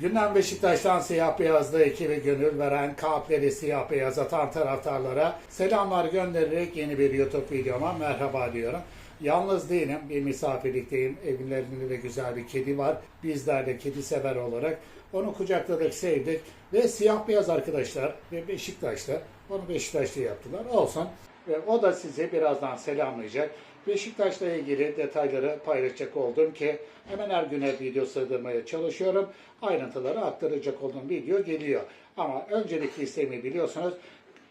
Gündem Beşiktaş'tan siyah beyazlı ekibi gönül veren kalpleri siyah beyaz atan taraftarlara selamlar göndererek yeni bir YouTube videoma merhaba diyorum. Yalnız değilim, bir misafirlikteyim. Evlerinde de güzel bir kedi var. Bizler de kedi sever olarak onu kucakladık, sevdik. Ve siyah beyaz arkadaşlar ve Beşiktaş'ta onu Beşiktaş'ta yaptılar. Olsun. Ve o da sizi birazdan selamlayacak. Beşiktaş'la ilgili detayları paylaşacak oldum ki hemen her güne video sığdırmaya çalışıyorum. Ayrıntıları aktaracak olduğum video geliyor. Ama öncelikli isteğimi biliyorsunuz.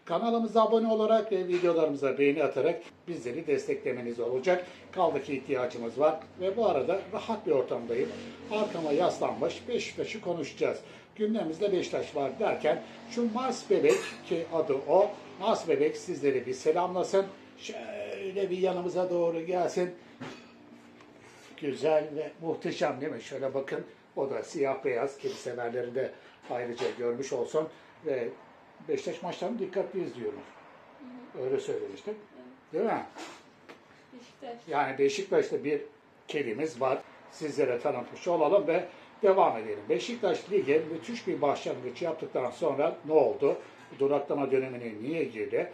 Kanalımıza abone olarak ve videolarımıza beğeni atarak bizleri desteklemeniz olacak. Kaldı ki ihtiyacımız var. Ve bu arada rahat bir ortamdayım. Arkama yaslanmış Beşiktaş'ı konuşacağız. Gündemimizde Beşiktaş var derken şu Mars Bebek ki adı o. Mars Bebek sizleri bir selamlasın. Şöyle bir yanımıza doğru gelsin. Güzel ve muhteşem değil mi? Şöyle bakın. O da siyah beyaz. Kedi severleri de ayrıca görmüş olsun. Ve Beşiktaş maçlarını dikkatli izliyorum. Öyle söylemiştim. Değil mi? Beşiktaş. Yani Beşiktaş'ta bir kedimiz var. Sizlere tanıtmış olalım ve devam edelim. Beşiktaş Lig'e müthiş bir başlangıç yaptıktan sonra ne oldu? Duraklama dönemine niye girdi?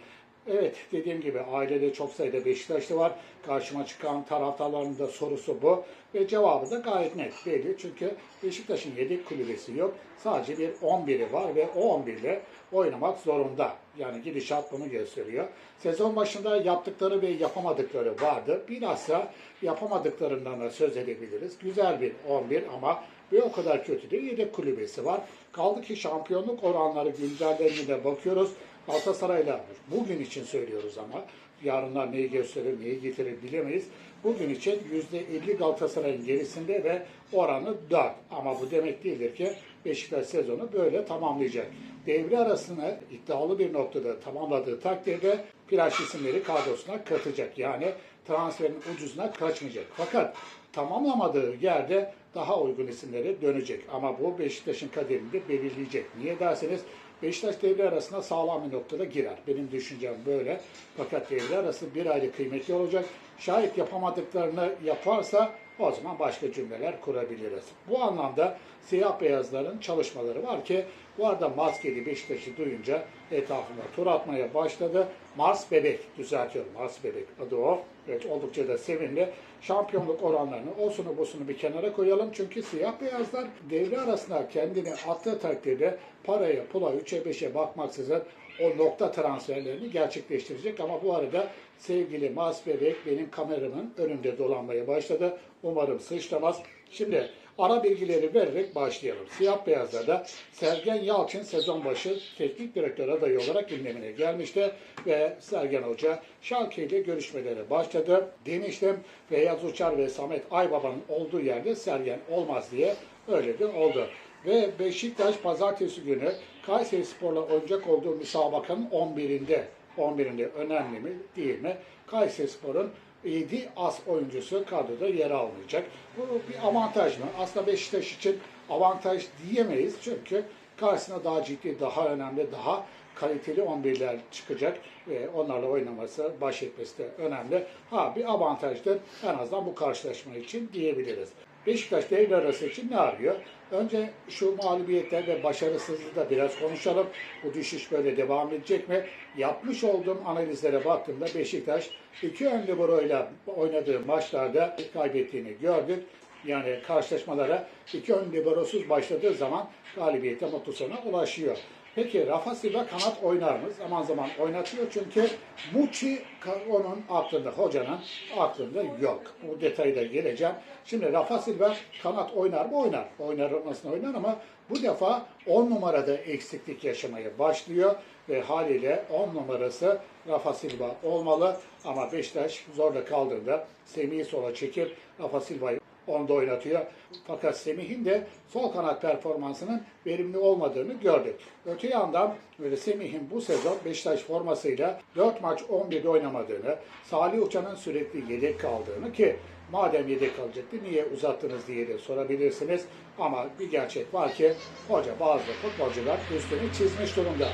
Evet dediğim gibi ailede çok sayıda Beşiktaşlı var. Karşıma çıkan taraftarların da sorusu bu. Ve cevabı da gayet net belli. Çünkü Beşiktaş'ın yedek kulübesi yok. Sadece bir 11'i var ve o 11 ile oynamak zorunda. Yani gidişat bunu gösteriyor. Sezon başında yaptıkları ve yapamadıkları vardı. Bilhassa yapamadıklarından da söz edebiliriz. Güzel bir 11 ama bir o kadar kötü değil. Yedek kulübesi var. Kaldı ki şampiyonluk oranları güncellerine de bakıyoruz. Galatasaray'la bugün için söylüyoruz ama yarınlar neyi gösterir, neyi getirir bilemeyiz. Bugün için %50 Galatasaray'ın gerisinde ve oranı 4. Ama bu demek değildir ki Beşiktaş sezonu böyle tamamlayacak. Devre arasını iddialı bir noktada tamamladığı takdirde plaj isimleri kadrosuna katacak. Yani transferin ucuzuna kaçmayacak. Fakat tamamlamadığı yerde daha uygun isimlere dönecek. Ama bu Beşiktaş'ın kaderini de belirleyecek. Niye derseniz Beşiktaş devre arasına sağlam bir noktada girer. Benim düşüncem böyle. Fakat devre arası bir aylık kıymetli olacak. Şayet yapamadıklarını yaparsa o zaman başka cümleler kurabiliriz. Bu anlamda siyah beyazların çalışmaları var ki bu arada maskeli Beşiktaş'ı duyunca etrafında tur atmaya başladı. Mars Bebek düzeltiyorum. Mars Bebek adı o. Evet oldukça da sevimli. Şampiyonluk oranlarını osunu busunu bir kenara koyalım. Çünkü siyah beyazlar devre arasında kendini attığı takdirde paraya, pula, 3'e 5'e bakmaksızın o nokta transferlerini gerçekleştirecek. Ama bu arada sevgili Mars Bebek benim kameramın önünde dolanmaya başladı. Umarım sıçramaz. Şimdi ara bilgileri vererek başlayalım. Siyah beyazlarda Sergen Yalçın sezon başı teknik direktör adayı olarak gündemine gelmişti ve Sergen Hoca Şalke ile görüşmelere başladı. Demiştim Feyyaz Uçar ve Samet Aybaba'nın olduğu yerde Sergen olmaz diye öyle de oldu. Ve Beşiktaş pazartesi günü Kayseri Spor'la oynayacak olduğu müsabakanın 11'inde 11'inde önemli mi değil mi? Kayseri Spor'un 7 as oyuncusu kadroda yer almayacak. Bu bir avantaj mı? Aslında Beşiktaş için avantaj diyemeyiz çünkü karşısına daha ciddi, daha önemli, daha kaliteli 11'ler çıkacak ve onlarla oynaması, baş etmesi de önemli. Ha bir avantajdır en azından bu karşılaşma için diyebiliriz. Beşiktaş devre arası için ne arıyor? Önce şu mağlubiyetler ve başarısızlığı da biraz konuşalım. Bu düşüş böyle devam edecek mi? Yapmış olduğum analizlere baktığımda Beşiktaş iki ön liberoyla oynadığı maçlarda kaybettiğini gördük. Yani karşılaşmalara iki ön liberosuz başladığı zaman galibiyete mutlu sona ulaşıyor. Peki Rafa Silva kanat oynar mı? Zaman zaman oynatıyor çünkü Muçi onun aklında, hocanın aklında yok. Bu detayı da geleceğim. Şimdi Rafa Silva kanat oynar mı? Oynar. Oynar olmasına oynar ama bu defa 10 numarada eksiklik yaşamaya başlıyor ve haliyle 10 numarası Rafa Silva olmalı ama Beşiktaş zorla kaldığında Semih'i sola çekip Rafa Silva'yı onda oynatıyor. Fakat Semih'in de sol kanat performansının verimli olmadığını gördük. Öte yandan böyle Semih'in bu sezon Beşiktaş formasıyla 4 maç 11'de oynamadığını, Salih Uçan'ın sürekli yedek kaldığını ki madem yedek kalacaktı niye uzattınız diye de sorabilirsiniz. Ama bir gerçek var ki hoca bazı futbolcular üstünü çizmiş durumda.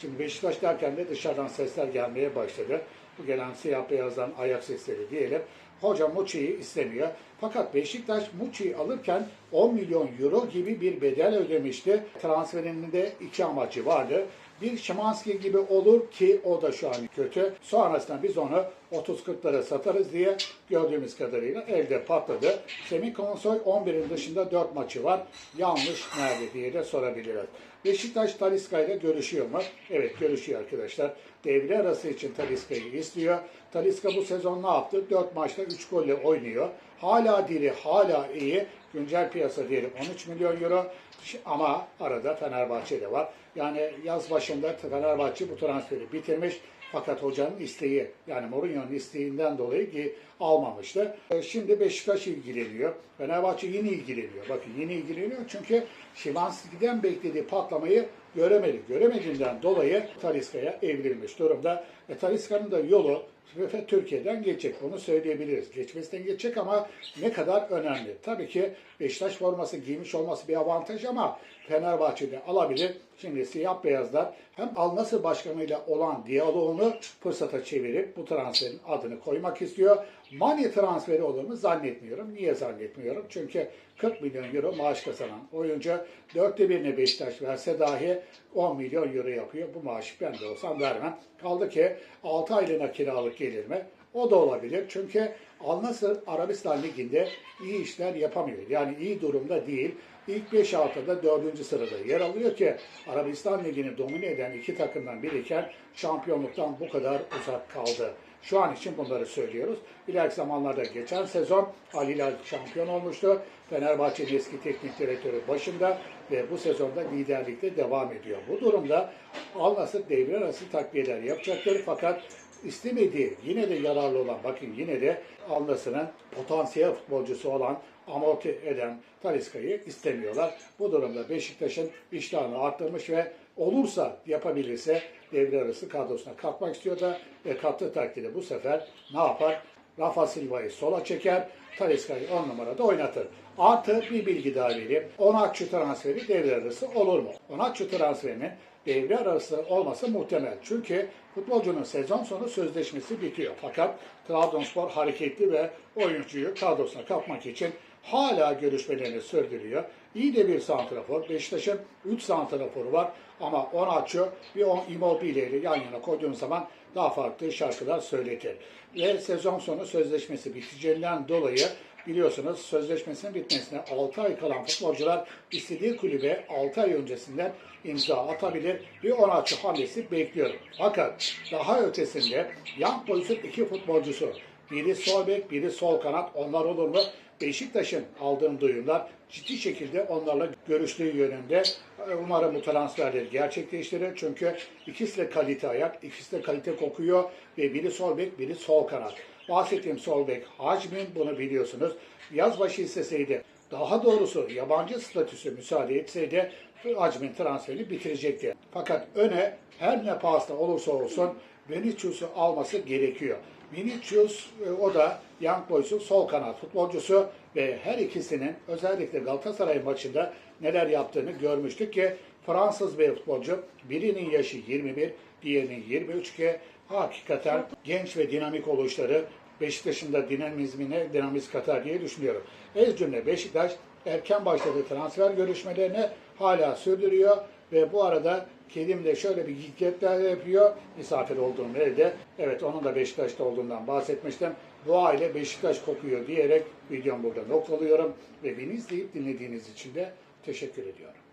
Şimdi Beşiktaş derken de dışarıdan sesler gelmeye başladı. Gelen siyah beyazdan ayak sesleri diyelim. Hoca Muçi'yi istemiyor. Fakat Beşiktaş Muçi'yi alırken 10 milyon euro gibi bir bedel ödemişti. Transferinin de iki amacı vardı. Bir Şimanski gibi olur ki o da şu an kötü. Sonrasında biz onu 30-40'lara satarız diye gördüğümüz kadarıyla elde patladı. Semih Konsoy 11'in dışında 4 maçı var. Yanlış nerede diye de sorabiliriz. Beşiktaş Taliska ile görüşüyor mu? Evet görüşüyor arkadaşlar. Devre arası için Taliska'yı istiyor. Taliska bu sezon ne yaptı? 4 maçta 3 golle oynuyor. Hala diri, hala iyi. Güncel piyasa diyelim 13 milyon euro. Ama arada Fenerbahçe de var. Yani yaz başında Fenerbahçe bu transferi bitirmiş. Fakat hocanın isteği yani Mourinho'nun isteğinden dolayı ki almamıştı. E, Şimdi Beşiktaş ilgileniyor. Fenerbahçe yeni ilgileniyor. Bakın yeni ilgileniyor çünkü Şimanski'den beklediği patlamayı göremedi. Göremediğinden dolayı Taliska'ya evrilmiş durumda. E, Taliska'nın da yolu ve Türkiye'den geçecek. Bunu söyleyebiliriz. Geçmesinden geçecek ama ne kadar önemli. Tabii ki Beşiktaş forması giymiş olması bir avantaj ama Fenerbahçe'de alabilir. Şimdi siyah beyazlar hem Al Nassr başkanıyla olan diyaloğunu fırsata çevirip bu transferin adını koymak istiyor. Mane transferi olur mu zannetmiyorum. Niye zannetmiyorum? Çünkü 40 milyon euro maaş kazanan oyuncu dörtte birine Beşiktaş verse dahi 10 milyon euro yapıyor. Bu maaşı ben de olsam vermem. Kaldı ki 6 aylığına kiralık gelir mi? O da olabilir. Çünkü Al Nassr Arabistan Ligi'nde iyi işler yapamıyor. Yani iyi durumda değil. İlk 5 altıda 4. sırada yer alıyor ki Arabistan Ligi'ni domine eden iki takımdan biriyken şampiyonluktan bu kadar uzak kaldı. Şu an için bunları söylüyoruz. İleriki zamanlarda geçen sezon Al Hilal şampiyon olmuştu. Fenerbahçe'nin eski teknik direktörü başında ve bu sezonda liderlikte devam ediyor. Bu durumda Al Nassr devre arası takviyeler yapacaktır fakat istemediği yine de yararlı olan bakın yine de Al Nassr'ın potansiyel futbolcusu olan amorti eden Taliska'yı istemiyorlar. Bu durumda Beşiktaş'ın iştahını arttırmış ve olursa yapabilirse devre arası kadrosuna katmak istiyor da ve kattığı takdirde bu sefer ne yapar? Rafa Silva'yı sola çeker, Taliska'yı 10 numarada oynatır. Artı bir bilgi daha vereyim. Onatçı transferi devre arası olur mu? Onatçı transferinin devre arası olması muhtemel. Çünkü futbolcunun sezon sonu sözleşmesi bitiyor. Fakat Trabzonspor hareketli ve oyuncuyu kadrosuna katmak için hala görüşmelerini sürdürüyor. İyi de bir santrafor. Beşiktaş'ın 3 santraforu var ama Onatçı bir on Immobile ile yan yana koyduğun zaman daha farklı şarkılar söyletir. Ve sezon sonu sözleşmesi biteceğinden dolayı biliyorsunuz sözleşmesinin bitmesine 6 ay kalan futbolcular istediği kulübe 6 ay öncesinden imza atabilir. Bir Onatçı hamlesi bekliyorum. Fakat daha ötesinde Young Boys'un iki futbolcusu biri sol bek, biri sol kanat. Onlar olur mu? Beşiktaş'ın aldığım duyumlar ciddi şekilde onlarla görüştüğü yönünde. Umarım bu transferleri gerçekleştirir. Çünkü ikisi de kalite ayak, ikisi de kalite kokuyor ve biri sol bek, biri sol kanat. Bahsettiğim sol Hacmin bunu biliyorsunuz. Yaz başı isteseydi daha doğrusu yabancı statüsü müsaade etseydi Hacmin transferini bitirecekti. Fakat öne her ne pahasına olursa olsun Vinicius'u alması gerekiyor. Vinicius o da Young Boys'un sol kanat futbolcusu ve her ikisinin özellikle Galatasaray maçında neler yaptığını görmüştük ki Fransız bir futbolcu birinin yaşı 21, diğerinin 23 ki hakikaten genç ve dinamik oluşları Beşiktaş'ın da dinamizmine dinamiz katar diye düşünüyorum. Ez cümle Beşiktaş erken başladığı transfer görüşmelerini hala sürdürüyor ve bu arada Kedim de şöyle bir gitgetler yapıyor. Misafir olduğum evde. Evet onun da Beşiktaş'ta olduğundan bahsetmiştim. Bu aile Beşiktaş kokuyor diyerek videomu burada noktalıyorum. Ve beni izleyip dinlediğiniz için de teşekkür ediyorum.